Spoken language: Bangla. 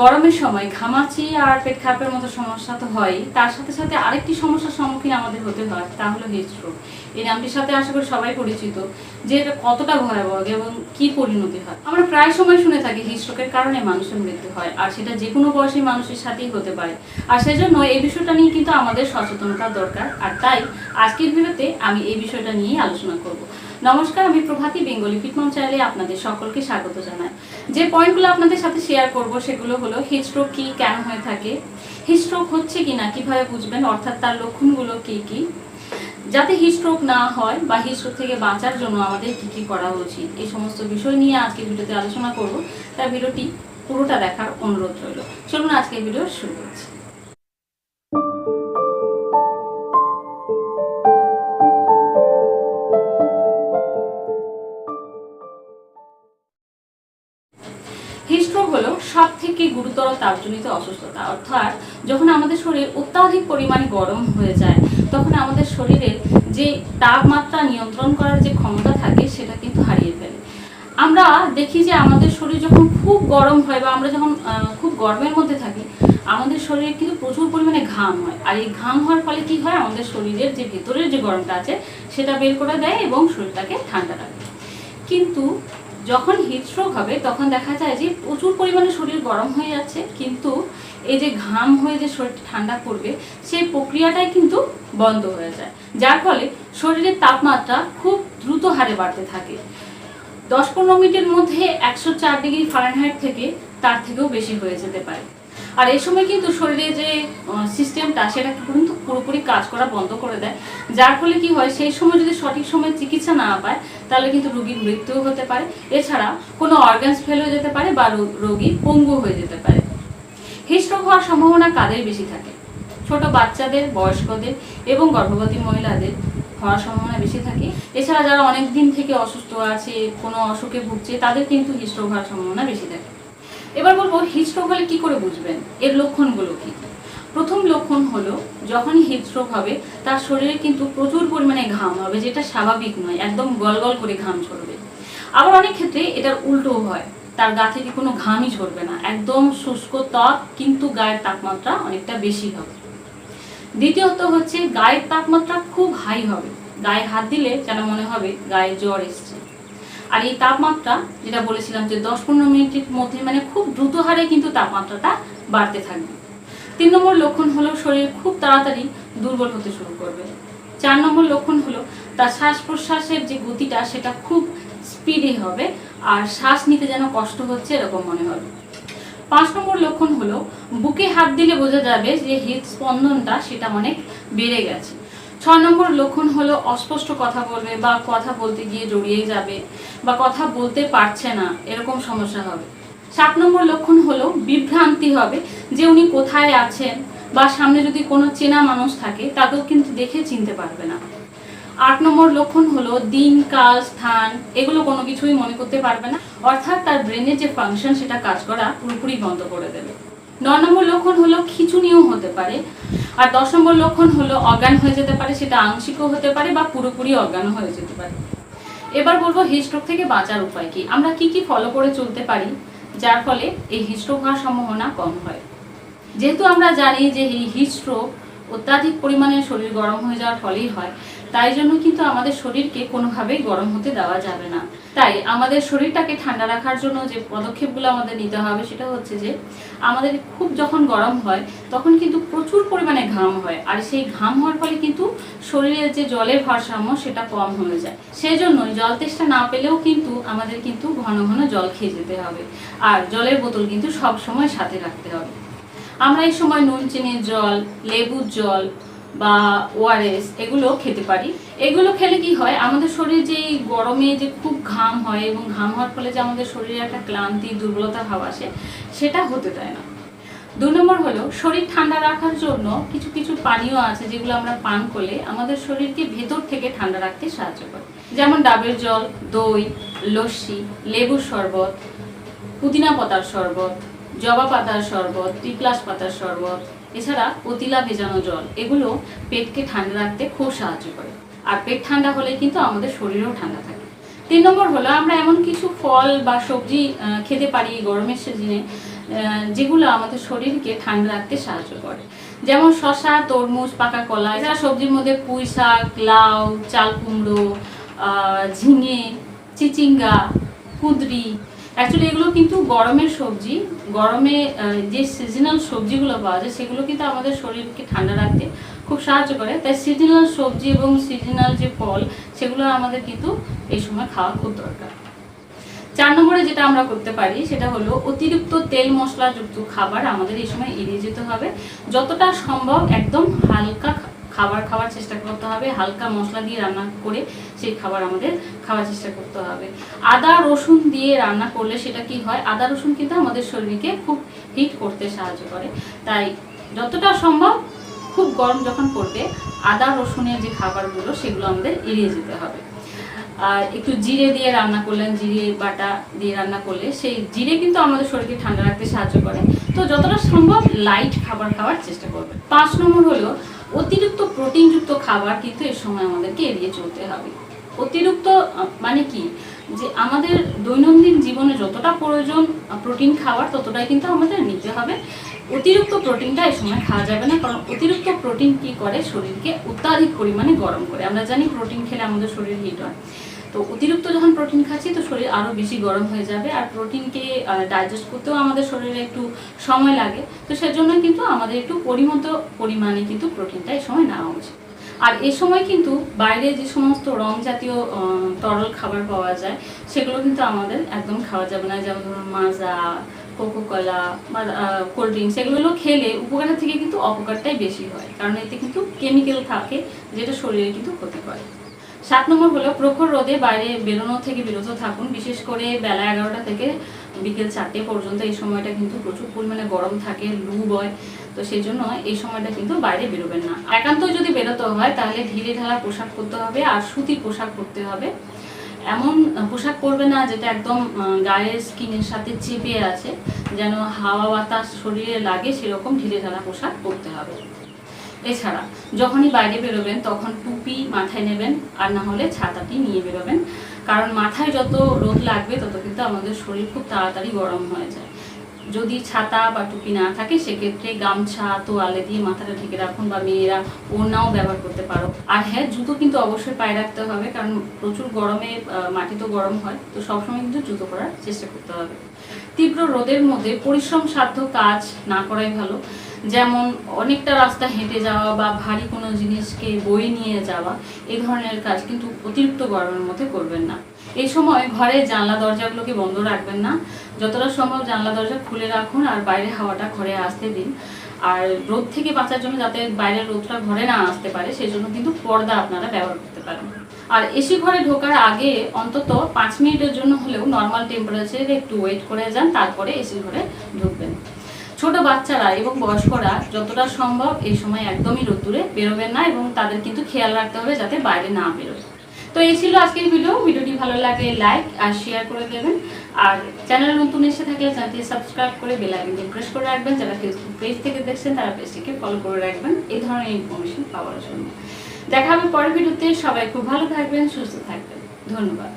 গরমের সময় ঘামাচি আর পেট খারাপের মতো সমস্যা তো হয়। তার সাথে সাথে আরেকটি সমস্যার সম্মুখীন আমাদের হতে হয়, তা হলো হিটস্ট্রোক এই নামটির সাথে আশা করি সবাই পরিচিত, যে এটা কতটা ভয়াবহ এবং কি পরিণতি হয়। আমরা প্রায় সময় শুনে থাকি হিটস্ট্রোকের কারণে মানুষের মৃত্যু হয়, আর সেটা যে কোনো বয়সী মানুষের সাথেই হতে পারে। আর সেজন্য এই বিষয়টা নিয়ে কিন্তু আমাদের সচেতনতা দরকার, আর তাই আজকের ভিডিওতে আমি এই বিষয়টা নিয়েই আলোচনা করব। নমস্কার, আমি প্রভাতী, বেঙ্গলি ফিটমম চ্যানেলে আপনাদের সকলকে স্বাগত জানাই। যে পয়েন্টগুলো আপনাদের সাথে শেয়ার করব সেগুলো হলো হিস্ট্রোক কি, কেন হয়ে থাকে হিস্ট্রোক হচ্ছে কি না কীভাবে বুঝবেন, অর্থাৎ তার লক্ষণগুলো কি কি, যাতে হিস্ট্রোক না হয় বা হিটস্ট্রোক থেকে বাঁচার জন্য আমাদের কি কি করা উচিত, এই সমস্ত বিষয় নিয়ে আজকে ভিডিওতে আলোচনা করব। তার ভিডিওটি পুরোটা দেখার অনুরোধ রইল। চলুন আজকে ভিডিও শুরু করছি। থেকে গুরুতর তাপজনিত অসুস্থতা। অর্থাৎ যখন আমাদের শরীর অত্যাধিক পরিমাণে গরম হয়ে যায়, তখন আমাদের শরীরের যে তাপমাত্রা নিয়ন্ত্রণ করার যে ক্ষমতা থাকে, সেটা কিন্তু হারিয়ে ফেলে। আমরা দেখি যে আমাদের শরীর যখন খুব গরম হয় বা আমরা যখন খুব গরমের মধ্যে থাকি, আমাদের শরীরে কিন্তু প্রচুর পরিমাণে ঘাম হয়। আর এই ঘাম হওয়ার ফলে কি হয়? আমাদের শরীরের যে ভেতরের যে গরমটা আছে, সেটা বের করে দেয় এবং শরীরটাকে ঠান্ডা রাখে। কিন্তু যখন হিটস্ট্রোক হবে, তখন দেখা যায় যে প্রচুর পরিমাণে শরীর গরম হয়ে যাচ্ছে, কিন্তু এই যে ঘাম হয়ে যে শরীরটা ঠান্ডা করবে, সেই প্রক্রিয়াটাই কিন্তু বন্ধ হয়ে যায়। যার ফলে শরীরের তাপমাত্রা খুব দ্রুত হারে বাড়তে থাকে। দশ পনেরো মিনিটের মধ্যে একশো চার ডিগ্রি ফারেনহাইট থেকে তার থেকেও বেশি হয়ে যেতে পারে। আর এই সময় কিন্তু শরীরে যে সিস্টেমটা সেটা কিন্তু পুরোপুরি কাজ করা বন্ধ করে দেয়। যার ফলে কি হয়, সেই সময় যদি সঠিক সময়ে চিকিৎসা না পায়, তাহলে কিন্তু রোগীর মৃত্যুও হতে পারে। এছাড়া কোনো অর্গানস ফেল হয়ে যেতে পারে বা রোগী পঙ্গু হয়ে যেতে পারে। হিস্ট্রোক হওয়ার সম্ভাবনা কাদের বেশি থাকে? ছোট বাচ্চাদের, বয়স্কদের এবং গর্ভবতী মহিলাদের হওয়ার সম্ভাবনা বেশি থাকে। এছাড়া যারা অনেক দিন থেকে অসুস্থ আছে, কোনো অসুখে ভুগছে, তাদের কিন্তু হিস্ট্রোক হওয়ার সম্ভাবনা বেশি থাকে। এবার বলব হিটস্ট্রোক হলে কি করে বুঝবেন? এর লক্ষণগুলো কি? প্রথম লক্ষণ হলো, যখনই হিটস্ট্রোক হবে, তার শরীরে কিন্তু প্রচুর পরিমাণে ঘাম হবে, যেটা স্বাভাবিক নয়, একদম গলগল করে ঘাম ঝরবে। আবার অনেক ক্ষেত্রে এটার উল্টো হয়, তার গা থেকে কোনো ঘামই ঝরবে না, একদম শুষ্ক ত্বক, কিন্তু গায়ের তাপমাত্রা অনেকটা বেশি হবে। দ্বিতীয়ত হচ্ছে, গায়ের তাপমাত্রা খুব হাই হবে। গায়ে হাত দিলে যেন মনে হবে, গায়ে জ্বর এসছে। আর এই তাপমাত্রা, যেটা বলেছিলাম যে দশ পনেরো মিনিটের মধ্যে মানে খুব দ্রুত হারে কিন্তু তাপমাত্রাটা বাড়তে থাকবে। তিন নম্বর লক্ষণ হলো শরীর খুব তাড়াতাড়ি দুর্বল হতে শুরু করবে। চার নম্বর লক্ষণ হলো তার শ্বাস প্রশ্বাসের যে গতিটা, সেটা খুব স্পিডে হবে আর শ্বাস নিতে যেন কষ্ট হচ্ছে এরকম মনে হবে। পাঁচ নম্বর লক্ষণ হলো বুকে হাত দিলে বোঝা যাবে যে হৃদস্পন্দনটা সেটা অনেক বেড়ে গেছে। ছয় নম্বর লক্ষণ হলো অস্পষ্ট কথা বলবে বা কথা বলতে গিয়ে জড়িয়ে যাবে বা কথা বলতে পারছে না, এরকম সমস্যা হবে। সাত নম্বর লক্ষণ হলো বিভ্রান্তি হবে, যে উনি কোথায় আছেন বা সামনে যদি কোনো চেনা মানুষ থাকে, তাকেও কিন্তু দেখে চিনতে পারবে না। আট নম্বর লক্ষণ হলো দিন, কাল, স্থান, এগুলো কোনো কিছুই মনে করতে পারবে না, অর্থাৎ তার ব্রেনের যে ফাংশন সেটা কাজ করা পুরোপুরি বন্ধ করে দেবে। নয় নম্বর লক্ষণ হলো খিচুনিও হতে পারে আর দশ নম্বর লক্ষণ হলো অজ্ঞান হয়ে যেতে পারে, সেটা আংশিকও হতে পারে বা পুরোপুরি অজ্ঞান হয়ে যেতে পারে। এবার বলব হিস্ট্রোক থেকে বাঁচার উপায় কি? আমরা কি কি ফলো করে চলতে পারি, যার ফলে এই হিস্ট্রোক হওয়ার সম্ভাবনা কম হয়। যেহেতু আমরা জানি যে এই হিটস্ট্রোক অত্যাধিক পরিমাণে শরীর গরম হয়ে যাওয়ার ফলেই হয়। তাই জন্য কিন্তু আমাদের শরীরকে কোনোভাবেই গরম হতে দেওয়া যাবে না। তাই আমাদের শরীরটাকে ঠান্ডা রাখার জন্য যে পদক্ষেপগুলো আমাদের নিতে হবে সেটা হচ্ছে যে, আমাদের খুব যখন গরম হয়, তখন কিন্তু প্রচুর পরিমাণে ঘাম হয়। আর সেই ঘাম হওয়ার ফলে কিন্তু শরীরের যে জলের ভারসাম্য সেটা কম হয়ে যায়। সেই জন্যই জল তেষ্টা না পেলেও কিন্তু আমাদের কিন্তু ঘন ঘন জল খেয়ে যেতে হবে। আর জলের বোতল কিন্তু সব সময় সাথে রাখতে হবে। আমরা এই সময় নুন চিনির জল, লেবুর জল বা ওআরএস এগুলো খেতে পারি। এগুলো খেলে কি হয়? আমাদের শরীরে যে গরমে যে খুব ঘাম হয় এবং ঘাম হওয়ার ফলে যে আমাদের শরীরে একটা ক্লান্তি দুর্বলতা ভাব আসে, সেটা হতে দেয় না। দু নম্বর হলো শরীর ঠান্ডা রাখার জন্য কিছু কিছু পানীয় আছে যেগুলো আমরা পান করলে আমাদের শরীরকে ভেতর থেকে ঠান্ডা রাখতে সাহায্য করে। যেমন ডাবের জল, দই, লস্যি, লেবুর শরবত, পুদিনা পাতার শরবত জবা পাতার শরবত পিপলাস পাতার শরবত, এছাড়া পতিলা ভেজানো জল, এগুলো পেটকে ঠান্ডা রাখতে খুব সাহায্য করে। আর পেট ঠান্ডা হলে কিন্তু আমাদের শরীরও ঠান্ডা থাকে। তিন নম্বর হলো, আমরা এমন কিছু ফল বা সবজি খেতে পারি গরমের সিজনে যেগুলো আমাদের শরীরকে ঠান্ডা রাখতে সাহায্য করে। যেমন শশা তরমুজ, পাকা কলা এছাড়া সবজির মধ্যে পুঁই শাক, লাউ, চাল কুমড়ো ঝিঙে, চিচিঙ্গা, কুঁদরি অ্যাকচুয়ালি এগুলো কিন্তু গরমের সবজি। গরমে যে সিজনাল সবজিগুলো পাওয়া যায়, সেগুলো কিন্তু আমাদের শরীরকে ঠান্ডা রাখতে খুব সাহায্য করে। তাই সিজনাল সবজি এবং সিজনাল যে ফল, সেগুলো আমাদের কিন্তু এই সময় খাওয়া খুব দরকার। চার নম্বরে যেটা আমরা করতে পারি, সেটা হলো অতিরিক্ত তেল মশলাযুক্ত খাবার আমাদের এই সময় এড়িয়ে যেতে হবে। যতটা সম্ভব একদম হালকা খাবার খাওয়ার চেষ্টা করতে হবে, হালকা মশলা দিয়ে রান্না করে সেই খাবার আমাদের খাওয়ার চেষ্টা করতে হবে। আদা, রসুন দিয়ে রান্না করলে সেটা কি হয়? আদা, রসুন কিন্তু আমাদের শরীরকে খুব হিট করতে সাহায্য করে। তাই যতটা সম্ভব খুব গরম যখন পড়বে, আদা, রসুনের যে খাবারগুলো সেগুলো আমাদের এড়িয়ে যেতে হবে। আর একটু জিরে দিয়ে রান্না করলেন, জিরে বাটা দিয়ে রান্না করলে সেই জিরে কিন্তু আমাদের শরীরকে ঠান্ডা রাখতে সাহায্য করে। তো যতটা সম্ভব লাইট খাবার খাওয়ার চেষ্টা করবে পাঁচ নম্বর হলো অতিরিক্ত প্রোটিনযুক্ত খাবার কিন্তু এর সময় আমাদেরকে এড়িয়ে চলতে হবে। অতিরিক্ত মানে কি? যে আমাদের দৈনন্দিন জীবনে যতটা প্রয়োজন প্রোটিন খাওয়ার, ততটাই কিন্তু আমাদের নিতে হবে। অতিরিক্ত প্রোটিনটা এই সময় খাওয়া যাবে না, কারণ অতিরিক্ত প্রোটিন কি করে? শরীরকে অত্যাধিক পরিমাণে গরম করে। আমরা জানি প্রোটিন খেলে আমাদের শরীর হিট হয়। তো অতিরিক্ত যখন প্রোটিন খাচ্ছি, তো শরীর আরও বেশি গরম হয়ে যাবে। আর প্রোটিনকে ডাইজেস্ট করতেও আমাদের শরীরে একটু সময় লাগে। তো সেজন্য কিন্তু আমাদের একটু পরিমত পরিমাণে কিন্তু প্রোটিনটা এই সময় নেওয়া উচিত। আর এ সময় কিন্তু বাইরে যে সমস্ত রং জাতীয় তরল খাবার পাওয়া যায়, সেগুলো কিন্তু আমাদের একদম খাওয়া যাবে না। যেমন ধরুন মাজা কোকো কলা বা কোল্ড ড্রিঙ্কস, এগুলো খেলে উপকারের থেকে কিন্তু অপকারটাই বেশি হয়। কারণ এতে কিন্তু কেমিক্যাল থাকে, যেটা শরীরে কিন্তু ক্ষতি করে। সাত নম্বর হলো, প্রখর রোদে বাইরে বেরোনো থেকে বিরত থাকুন। বিশেষ করে বেলা এগারোটা থেকে বিকেল চারটে পর্যন্ত এই সময়টা কিন্তু প্রচুর পরিমাণে গরম থাকে, লু বয়। তো সেই জন্য এই সময়টা কিন্তু বাইরে বেরোবেন না। একান্ত যদি বেরোতে হয়, তাহলে ঢিলে ঢালা পোশাক পরতে হবে আর সুতি পোশাক পরতে হবে। এমন পোশাক পরবে না যেটা একদম গায়ের স্কিনের সাথে চেপে আছে, যেন হাওয়া বাতাস শরীরে লাগে, সেরকম ঢিলে ঢালা পোশাক পরতে হবে। এছাড়া যখনই বাইরে বেরোবেন, তখন টুপি মাথায় নেবেন আর না হলে ছাতাটি নিয়ে বেরোবেন। কারণ মাথায় যত রোদ লাগবে, তত কিন্তু আমাদের শরীর খুব তাড়াতাড়ি গরম হয়ে যায়। যদি ছাতা বা টুপি না থাকে, সেক্ষেত্রে গামছা, তোয়ালে দিয়ে মাথাটা ঢেকে রাখুন বা মেয়েরা ওড়নাও ব্যবহার করতে পারো। আর হ্যাঁ জুতো কিন্তু অবশ্যই পায়ে রাখতে হবে, কারণ প্রচুর গরমে মাটি তো গরম হয়, তো সবসময় কিন্তু জুতো পরার চেষ্টা করতে হবে। তীব্র রোদের মধ্যে পরিশ্রম সাধ্য কাজ না করাই ভালো। যেমন অনেকটা রাস্তা হেঁটে যাওয়া বা ভারী কোনো জিনিসকে বয়ে নিয়ে যাওয়া এই ধরনের কাজ কিন্তু অতিরিক্ত গরমের মধ্যে করবেন না। এই সময় ঘরে জানলা দরজাগুলোকে বন্ধ রাখবেন না। যতটা সম্ভব জানলা দরজা খুলে রাখুন আর বাইরে হাওয়াটা ঘরে আসতে দিন। আর রোদ থেকে বাঁচার জন্য যাতে বাইরের রোদটা ঘরে না আসতে পারে, সেই জন্য কিন্তু পর্দা আপনারা ব্যবহার করতে পারেন। আর এসি ঘরে ঢোকার আগে অন্তত পাঁচ মিনিটের জন্য হলেও নর্মাল টেম্পারেচারে একটু ওয়েট করে যান, তারপরে এসি ঘরে ঢুকবেন। ছোট বাচ্চারা এবং বয়স্করা যতটা সম্ভব এই সময় একদমই রোদ্দুরে বেরোবেন না এবং তাদের কিন্তু খেয়াল রাখতে হবে যাতে বাইরে না বেরোয়। তো এই ছিল আজকের ভিডিও। ভিডিওটি ভালো লাগে লাইক আর শেয়ার করে দেবেন। আর চ্যানেল নতুন এসে থাকলে চ্যানেলটি সাবস্ক্রাইব করে বেল আইকনটি প্রেস করে রাখবেন যারা ফেসবুক পেজ থেকে দেখছেন তারা পেজটিকে ফলো করে রাখবেন। এই ধরনের ইনফরমেশন পাওয়ার জন্য। দেখা হবে পরের ভিডিওতে। সবাই খুব ভালো থাকবেন, সুস্থ থাকবেন। ধন্যবাদ।